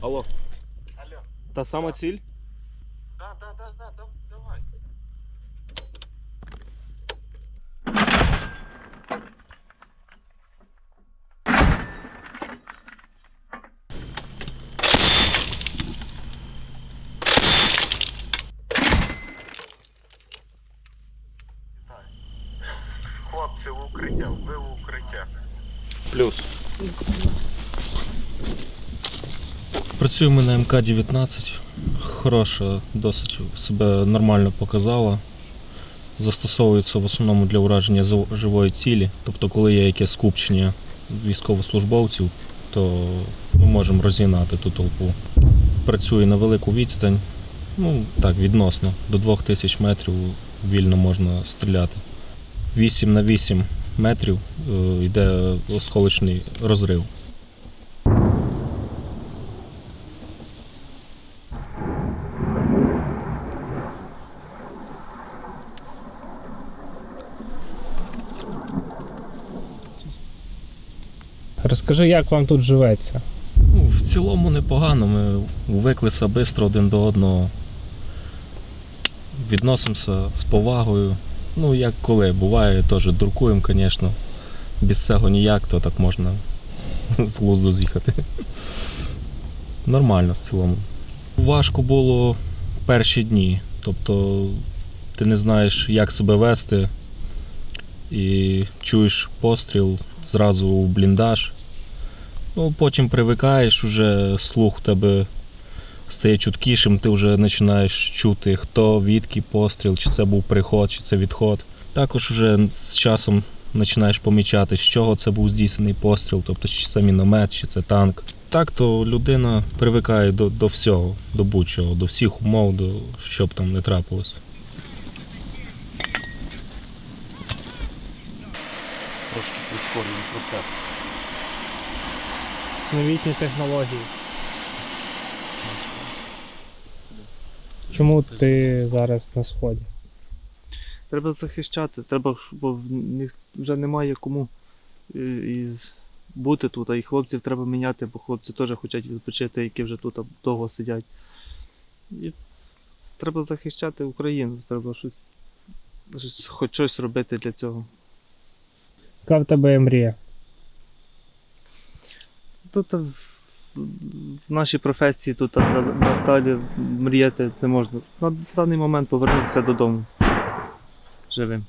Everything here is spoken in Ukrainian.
Алло, Алло. та сама ціль? Да, да, да, да, да, давай. Вітаю. Хлопці в укриття, ви в укриття. Плюс. Працюємо на МК-19. Хороша, досить себе нормально показала. Застосовується в основному для ураження живої цілі. Тобто, коли є якесь скупчення військовослужбовців, то ми можемо розігнати ту толпу. Працює на велику відстань, ну так, відносно, до 2000 метрів вільно можна стріляти. 8 на 8 метрів е, йде осколочний розрив. Розкажи, як вам тут живеться? Ну, в цілому непогано. Ми звиклися швидко один до одного. Відносимося з повагою. Ну, як коли, буває, теж дуркуємо, звісно. Без цього ніяк, то так можна з глузду з'їхати. Нормально в цілому. Важко було перші дні. Тобто ти не знаєш, як себе вести, і чуєш постріл зразу в бліндаж. Ну, потім привикаєш, уже слух у тебе стає чуткішим, ти вже починаєш чути, хто, відки постріл, чи це був приход, чи це відход. Також вже з часом починаєш помічати, з чого це був здійснений постріл, тобто чи це міномет, чи це танк. Так то людина привикає до, до всього, до будь-чого, до всіх умов, до що б там не трапилось. Трошки прискорюємо процес. Новітні технології. Чому ти зараз на сході? Треба захищати, треба, бо вже немає кому е, і бути тут, а і хлопців треба міняти, бо хлопці теж хочуть відпочити, які вже тут довго сидять. І треба захищати Україну, треба щось, щось хоч щось робити для цього. Яка в тебе мрія? Тут в, нашій професії тут далі мріяти не можна. На даний момент повернутися додому живим.